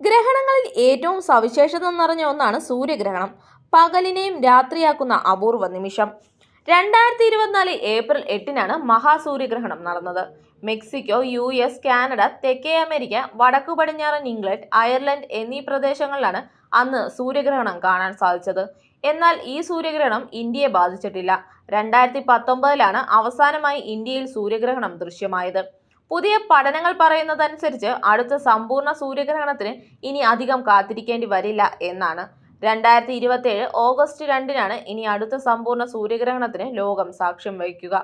ഗ്രഹണങ്ങളിൽ ഏറ്റവും സവിശേഷത നിറഞ്ഞ ഒന്നാണ് സൂര്യഗ്രഹണം. പകലിനെയും രാത്രിയാക്കുന്ന അപൂർവ നിമിഷം. രണ്ടായിരത്തി ഇരുപത്തിനാല് ഏപ്രിൽ എട്ടിനാണ് മഹാസൂര്യഗ്രഹണം നടന്നത്. മെക്സിക്കോ യു എസ് കാനഡ തെക്കേ അമേരിക്ക വടക്കു പടിഞ്ഞാറൻ ഇംഗ്ലണ്ട് അയർലൻഡ് എന്നീ പ്രദേശങ്ങളിലാണ് അന്ന് സൂര്യഗ്രഹണം കാണാൻ സാധിച്ചത്. എന്നാൽ ഈ സൂര്യഗ്രഹണം ഇന്ത്യയെ ബാധിച്ചിട്ടില്ല. രണ്ടായിരത്തി പത്തൊമ്പതിലാണ് അവസാനമായി ഇന്ത്യയിൽ സൂര്യഗ്രഹണം ദൃശ്യമായത്. പുതിയ പഠനങ്ങൾ പറയുന്നതനുസരിച്ച് അടുത്ത സമ്പൂർണ സൂര്യഗ്രഹണത്തിന് ഇനി അധികം കാത്തിരിക്കേണ്ടി വരില്ല എന്നാണ്. രണ്ടായിരത്തി ഇരുപത്തി ഏഴ് ഓഗസ്റ്റ് രണ്ടിനാണ് ഇനി അടുത്ത സമ്പൂർണ സൂര്യഗ്രഹണത്തിന് ലോകം സാക്ഷ്യം വഹിക്കുക.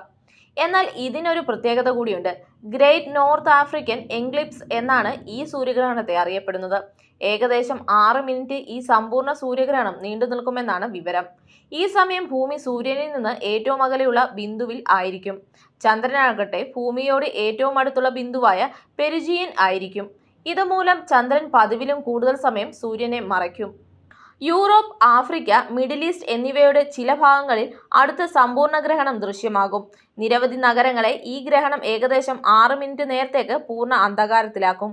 എന്നാൽ ഇതിനൊരു പ്രത്യേകത കൂടിയുണ്ട്. ഗ്രേറ്റ് നോർത്ത് ആഫ്രിക്കൻ എംഗ്ലിപ്സ് എന്നാണ് ഈ സൂര്യഗ്രഹണത്തെ അറിയപ്പെടുന്നത്. ഏകദേശം ആറ് മിനിറ്റ് ഈ സമ്പൂർണ സൂര്യഗ്രഹണം നീണ്ടു നിൽക്കുമെന്നാണ് വിവരം. ഈ സമയം ഭൂമി സൂര്യനിൽ നിന്ന് ഏറ്റവും അകലെയുള്ള ബിന്ദുവിൽ ആയിരിക്കും. ചന്ദ്രനാകട്ടെ ഭൂമിയോട് ഏറ്റവും അടുത്തുള്ള ബിന്ദുവായ പെരുജിയൻ ആയിരിക്കും. ഇതുമൂലം ചന്ദ്രൻ പതിവിലും കൂടുതൽ സമയം സൂര്യനെ മറയ്ക്കും. യൂറോപ്പ് ആഫ്രിക്ക മിഡിൽ ഈസ്റ്റ് എന്നിവയുടെ ചില ഭാഗങ്ങളിൽ അടുത്ത സമ്പൂർണ ഗ്രഹണം ദൃശ്യമാകും. നിരവധി നഗരങ്ങളെ ഈ ഗ്രഹണം ഏകദേശം ആറ് മിനിറ്റ് നേരത്തേക്ക് പൂർണ അന്ധകാരത്തിലാക്കും.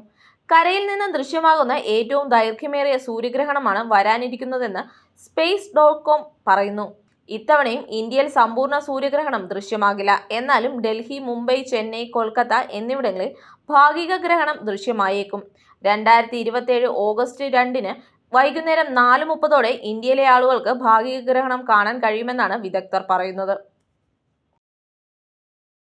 കരയിൽ നിന്ന് ദൃശ്യമാകുന്ന ഏറ്റവും ദൈർഘ്യമേറിയ സൂര്യഗ്രഹണമാണ് വരാനിരിക്കുന്നതെന്ന് സ്പേസ് ഡോട്ട് കോം പറയുന്നു. ഇത്തവണയും ഇന്ത്യയിൽ സമ്പൂർണ സൂര്യഗ്രഹണം ദൃശ്യമാകില്ല. എന്നാലും ഡൽഹി മുംബൈ ചെന്നൈ കൊൽക്കത്ത എന്നിവിടങ്ങളിൽ ഭാഗിക ഗ്രഹണം ദൃശ്യമായേക്കും. രണ്ടായിരത്തി ഇരുപത്തിയേഴ് ഓഗസ്റ്റ് രണ്ടിന് വൈകുന്നേരം നാല് മുപ്പതോടെ ഇന്ത്യയിലെ ആളുകൾക്ക് ഭാഗിക ഗ്രഹണം കാണാൻ കഴിയുമെന്നാണ് വിദഗ്ധർ പറയുന്നത്.